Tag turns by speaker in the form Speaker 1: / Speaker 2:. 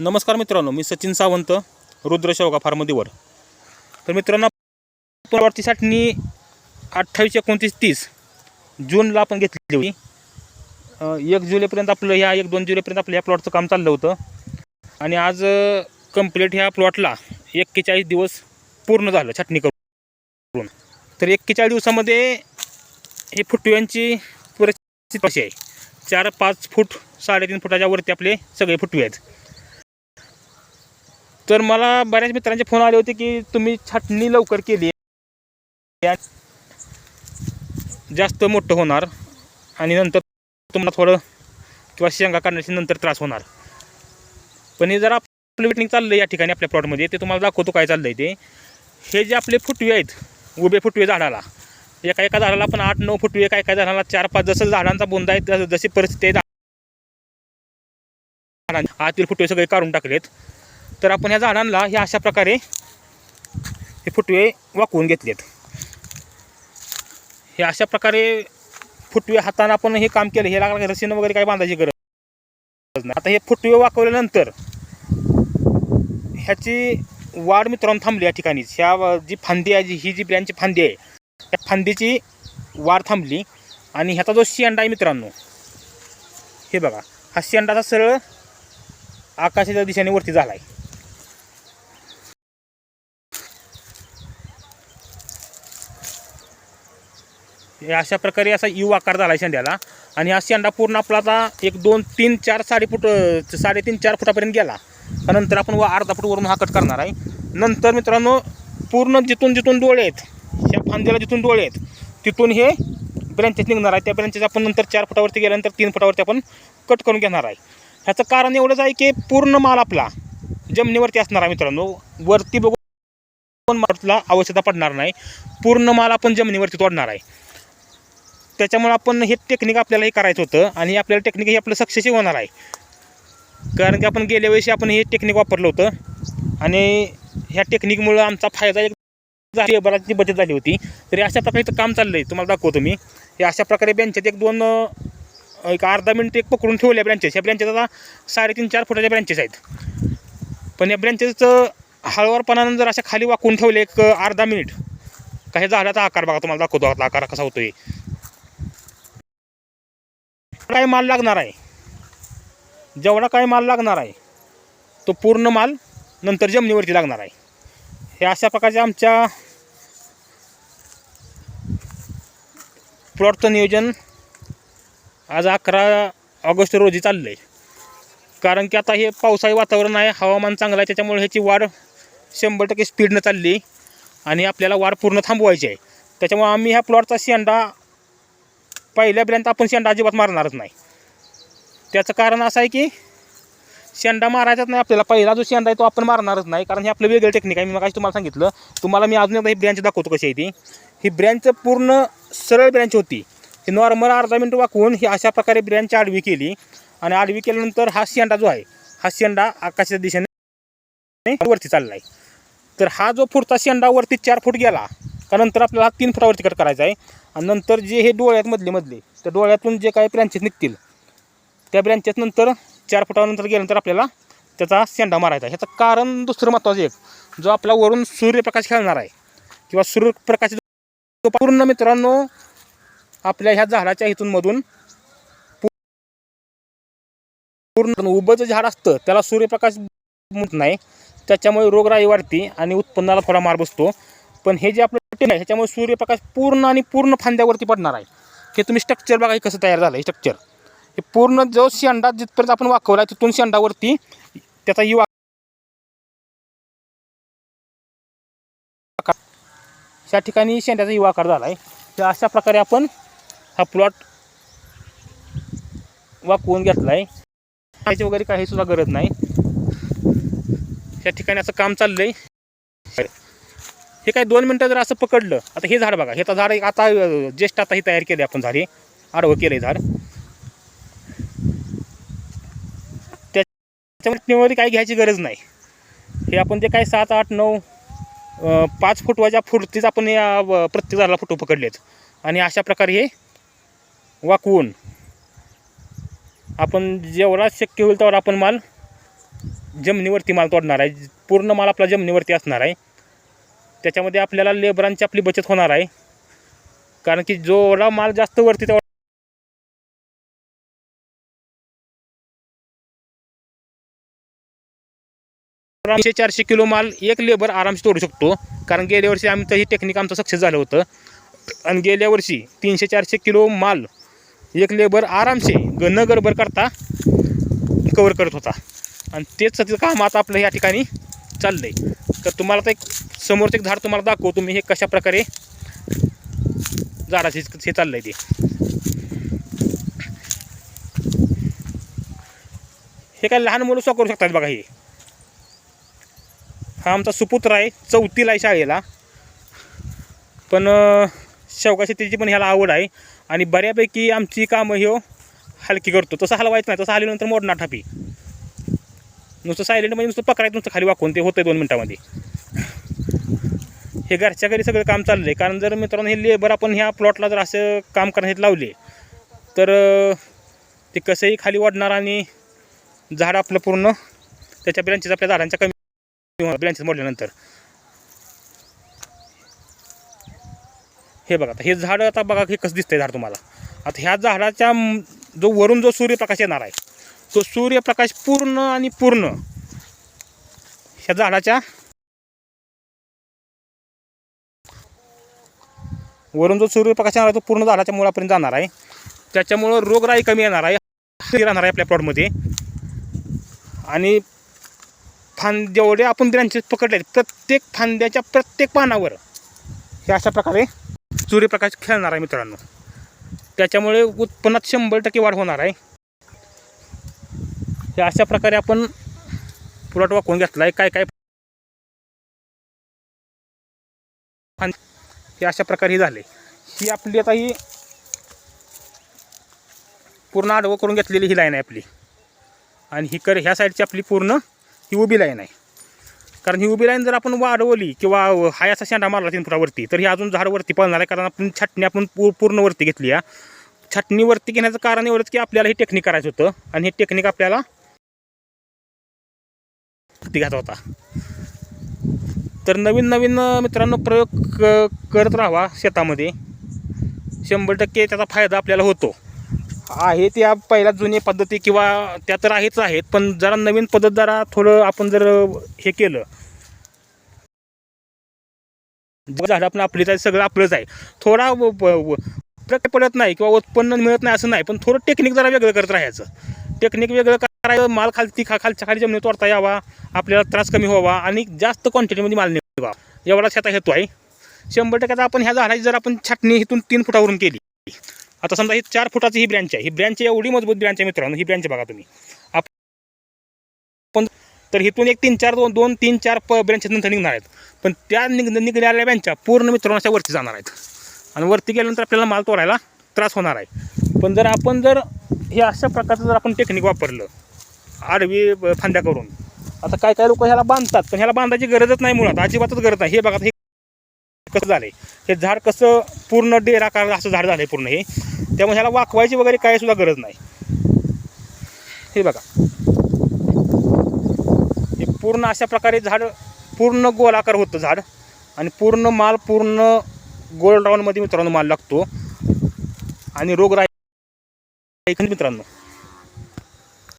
Speaker 1: नमस्कार मित्रांनो मी सचिन सावंत रुद्र शेवगा फार्मदीवर. तर मित्रांनो परवाची साठणी अठ्ठावीस एकोणतीस तीस जूनला आपण घेतली होती. एक जुलैपर्यंत आपलं ह्या एक दोन जुलैपर्यंत आपलं ह्या प्लॉटचं काम चाललं होतं. आणि आज कंप्लीट ह्या प्लॉटला एक्केचाळीस दिवस पूर्ण झालं छाटणी करून. तर एक्केचाळीस दिवसामध्ये हे फुटव्यांची परिस्थिती अशी आहे. चार पाच फूट साडेतीन फुटाच्या वरती आपले सगळे फुटवे आहेत. तर मला बऱ्याच मित्रांचे फोन आले होते की तुम्ही छाटणी लवकर केली जास्त मोठं होणार आणि नंतर तुम्हाला थोडं किंवा शेंगा काढण्याची नंतर त्रास होणार. पण हे जर आपलं वेटिंग चाललं या ठिकाणी आपल्या प्लॉटमध्ये ते तुम्हाला दाखवतो काय चाललंय ते. हे जे आपले फुटवे आहेत उभे फुटवे झाडाला एका एका झाडाला पण आठ नऊ फुटवे एका काय झाडाला चार पाच जसं झाडांचा बोंदा आहे जशी परिस्थिती आहे आतील फुटवे सगळे काढून टाकलेत. तर आपण ह्या झाडांना हे अशा प्रकारे हे फुटवे वाकवून घेतलेत. हे अशा प्रकारे फुटवे हाताने आपण हे काम केलं हे लागलं रसीनं वगैरे काही बांधायची गरज नाही. आता हे फुटवे वाकवल्यानंतर ह्याची वाढ मित्रांनो थांबली या ठिकाणीच. ह्या जी फांदी आहे जी ही जी ब्रँडची फांदी आहे त्या फांदीची वाढ थांबली. आणि ह्याचा जो शेंडा आहे मित्रांनो हे बघा हा शेंडाचा सरळ आकाशाच्या दिशेने वरती झाला आहे अशा प्रकारे असा यू आकार झाला आहे शेंड्याला. आणि हा शेंडा पूर्ण आपला आता एक दोन तीन चार साडे फूट साडेतीन चार फुटापर्यंत गेला. त्यानंतर आपण व अर्धा फूटवरून हा कट करणार आहे. नंतर मित्रांनो पूर्ण जिथून जिथून डोळे आहेत या फांद्याला जिथून डोळे आहेत तिथून हे ब्रँचेस निघणार आहे त्या ब्रँचेस आपण नंतर चार फुटावरती गेल्यानंतर तीन फुटावरती आपण कट करून घेणार आहे. ह्याचं कारण एवढंच आहे की पूर्ण माल आपला जमिनीवरती असणार आहे मित्रांनो. वरती बघून मालला आवश्यकता पडणार नाही. पूर्ण माल आपण जमिनीवरती तोडणार आहे. त्याच्यामुळे आपण हे टेक्निक आपल्याला हे करायचं होतं आणि आपल्याला टेक्निक हे आपलं सक्सेसही होणार आहे. कारण की आपण गेल्या वेळेस आपण हे टेक्निक वापरलं होतं आणि ह्या टेक्निकमुळं आमचा फायदा एक झाली बराचशी बचत झाली होती. तरी अशा प्रकारे इथं काम चाललं आहे तुम्हाला दाखवतो मी. हे अशा प्रकारे बेंचेत एक दोन एक अर्धा मिनिट एक पकडून ठेवल्या ब्रँचेस ह्या ब्रँचेस आता साडेतीन चार फुटाच्या ब्रँचेस आहेत. पण या ब्रँचेसचं हळूवारपणानं जर अशा खाली वाकून ठेवले एक अर्धा मिनिट काही झाडाचा आकार बघा तुम्हाला दाखवतो आता आकार कसा होतो आहे काय माल लागणार आहे? जेवढा काय माल लागणार आहे तो पूर्ण माल नंतर जमिनीवरती लागणार आहे. हे अशा प्रकारच्या आमच्या प्लॉटचं नियोजन आज अकरा ऑगस्ट रोजी चाललं आहे कारण की आता हे पावसाळी वातावरण आहे हवामान चांगलं आहे त्याच्यामुळे ह्याची वाढ शंभर टक्के स्पीडनं चालली आणि आपल्याला वाढ पूर्ण थांबवायची आहे. त्याच्यामुळे आम्ही ह्या प्लॉटचा शेंडा पहिल्यापर्यंत आपण शेंडा अजिबात मारणारच नाही. त्याचं कारण असं आहे की शेंडा मारायचाच नाही आपल्याला. पहिला जो शेंडा आहे तो आपण मारणारच नाही. कारण हे आपलं वेगळं टेक्निक आहे. मी मग तुम्हाला सांगितलं. तुम्हाला मी अजून एकदा ही ब्रँच दाखवतो कशी आहे ती. ही ब्रँच पूर्ण सरळ ब्रँच होती. ही नॉर्मल अर्धा मिनिट वाकवून ही अशा प्रकारे ब्रँच आडवी केली. आणि आडवी केल्यानंतर हा शेंडा जो आहे हा शेंडा आकाशाच्या दिशेने वरती चालला आहे तर हा जो पुढचा शेंडा वरती चार फूट गेला का नंतर आपल्याला तीन फुटावरती कट करायचा आहे. आणि नंतर जे हे डोळ्यात मधले मधले त्या डोळ्यातून जे काही ब्रँचेस निघतील त्या ब्रँचेस नंतर चार फुटानंतर गेल्यानंतर आपल्याला त्याचा शेंडा मारायचा ह्याचं कारण दुसरं महत्त्वाचं एक जो आपला वरून सूर्यप्रकाश खेळणार आहे किंवा सूर्यप्रकाश तो पूर्ण मित्रांनो आपल्या ह्या झाडाच्या इथून पूर्ण उभं झाड असतं त्याला सूर्यप्रकाश नाही. त्याच्यामुळे रोगराई वाढते आणि उत्पन्नाला थोडा मार बसतो. पण हे जे आपलं टीन आहे ह्याच्यामुळे सूर्यप्रकाश पूर्ण आणि पूर्ण फांद्यावरती पडणार आहे. हे तुम्ही स्ट्रक्चर बघा हे कसं तयार झालं आहे स्ट्रक्चर हे पूर्ण जो शेंडा जिथपर्यंत आपण वाकवला आहे तिथून शेंडावरती त्याचा यू आकार त्या ठिकाणी शेंड्याचा यू आकार झाला आहे. तर अशा प्रकारे आपण हा प्लॉट वाकवून घेतला आहे. खायची वगैरे काही सुद्धा गरज नाही. त्या ठिकाणी असं काम चाललंय. हे काय दोन मिनटं जर असं पकडलं आता हे झाड बघा हे तर झाड एक आता ज्येष्ठ आता हे तयार केले आपण झाड. हे आडवं केलं आहे झाड त्याच्यामध्ये काही घ्यायची गरज नाही. हे आपण जे काय सात आठ नऊ पाच फुटवाच्या फुटतीच आपण या प्रत्येक झाडाला फोटो पकडलेत. आणि अशा प्रकारे हे वाकवून आपण जेवढा शक्य होईल तेवढा आपण माल जमिनीवरती माल तोडणार आहे. पूर्ण माल आपला जमिनीवरती असणार आहे. त्याच्यामध्ये आपल्याला लेबरांची आपली बचत होणार आहे. कारण की जेवढा माल जास्त वरती तेवढा तीनशे चारशे किलो माल एक लेबर आरामशी तोडू शकतो. कारण गेल्या वर्षी आमचं ही टेक्निक आमचं सक्सेस झालं होतं. आणि गेल्या वर्षी तीनशे चारशे किलो माल एक लेबर आरामसे ग न गडबड करता कवर करत होता. आणि तेच काम आता आपलं या ठिकाणी चाललंय. तर तुम्हाला तर एक समोरचं एक झाड तुम्हाला दाखवतो मी हे कशा प्रकारे झाडाचे हे चाललंय ते. हे काय लहान मुलं स्व करू शकतात बघा हे. हा आमचा सुपुत्र आहे चौथीला आहे शाळेला. पण शेवका शेवगा शेतीची पण ह्याला आवड आहे. आणि बऱ्यापैकी आमची कामं हो हलकी करतो. तसं हलवायचं नाही तसं हलवल्यानंतर मोडणार ठापी. नुसतं सायलेंट म्हणजे नुसतं पकडायचं नुसतं खाली वाकून ते होतंय दोन मिनटामध्ये. हे घरच्या घरी सगळं काम चाललं आहे कारण जर मित्रांनो हे लेबर आपण ह्या प्लॉटला जर असं काम करण्यासाठी लावले तर ते कसंही खाली वाढणार आणि झाड आपलं पूर्ण त्याच्या ब्रँचेस आपल्या झाडांच्या कमी ब्रँचेस मोडल्यानंतर. हे बघा आता हे झाड आता बघा हे कसं दिसतंय झाड तुम्हाला. आता ह्या झाडाच्या जो वरून जो सूर्यप्रकाश येणार आहे तो सूर्यप्रकाश पूर्ण आणि पूर्ण ह्या झाडाच्या वरून जो सूर्यप्रकाश येणार आहे तो पूर्ण झाडाच्या मुळापर्यंत जाणार आहे. त्याच्यामुळं रोगराई कमी येणार आहे. राहणार आहे आपल्या प्लॉटमध्ये. आणि फांद जेवढे आपण ब्रँचेस पकडले प्रत्येक फांद्याच्या प्रत्येक पानावर हे अशा प्रकारे सूर्यप्रकाश खेळणार आहे मित्रांनो. त्याच्यामुळे उत्पन्नात शंभर टक्के वाढ होणार आहे. तर अशा प्रकारे आपण प्लॉट वाकून घेतला आहे? काय काय हे अशा प्रकारे हे झाले. ही आपली आता ही पूर्ण आडवं करून घेतलेली ही लाईन आहे आपली. आणि ही कर ह्या साईडची आपली पूर्ण ही उभी लाईन आहे. कारण ही उभी लाईन जर आपण वाढवली किंवा हाय असा शेंडा मारला तीन फुटावरती तर ही अजून झाड वरती पळणार आहे. कारण आपण छाटणी आपण पू पूर्ण वरती घेतली आहे. छाटणीवरती घेण्याचं कारण एवढंच की आपल्याला हे टेक्निक करायचं होतं. आणि हे टेक्निक आपल्याला ती होता. तर नवीन नवीन मित्रांनो प्रयोग क- करत राहावा शेतामध्ये. शंभर टक्के त्याचा फायदा आपल्याला होतो. आहे त्या पहिल्या जुनी पद्धती किंवा त्या तर आहेच आहेत पण जरा नवीन पद्धत जरा थोडं आपण जर हे केलं. झाड आपण आपलीच आहे सगळं आपलंच आहे. थोडा व- पडत नाही किंवा उत्पन्न मिळत नाही असं नाही पण थोडं टेक्निक जरा वेगळं करत राहायचं. टेक्निक वेगळं करायचं माल खालती खा खालच्या खाली जमिनीत तोडता यावा. आपल्याला त्रास कमी व्हावा आणि जास्त क्वांटिटीमध्ये माल निघावा एवढा शेता हेतू आहे. शंभर टक्क्याचा आपण ह्या झाडाची जर आपण छाटणी इथून तीन फुटावरून केली. आता समजा ही चार फुटाची ही ब्रँच आहे. ही ब्रँच एवढी मजबूत ब्रँच आहे मित्रांनो. ही ब्रँच बघा तुम्ही. आपण तर इथून एक तीन चार दोन दोन तीन चार प ब्रँचेस नंतर निघणार आहेत. पण त्या निघ निघणाऱ्या ब्रँचच्या पूर्ण मित्रांनो अशा वरती जाणार आहेत. आणि वरती गेल्यानंतर आपल्याला माल तोडायला त्रास होणार आहे. पण जर आपण जर हे अशा प्रकारचं जर आपण टेक्निक वापरलं आडवी फांद्या करून. आता काय काय लोक ह्याला बांधतात पण ह्याला बांधायची गरजच नाही मुळात. अजिबातच गरज नाही. हे बघा हे कसं झालंय? हे झाड कसं पूर्ण डेराकार असं झाड झालंय पूर्ण हे. त्यामुळे ह्याला वाकवायची वगैरे काय सुद्धा गरज नाही. हे बघा. हे पूर्ण अशा प्रकारे झाड पूर्ण गोलाकार होतं झाड. आणि पूर्ण माल पूर्ण गोल राऊंडमध्ये मित्रांनो माल लागतो. आणि रोगराई मित्रांनो.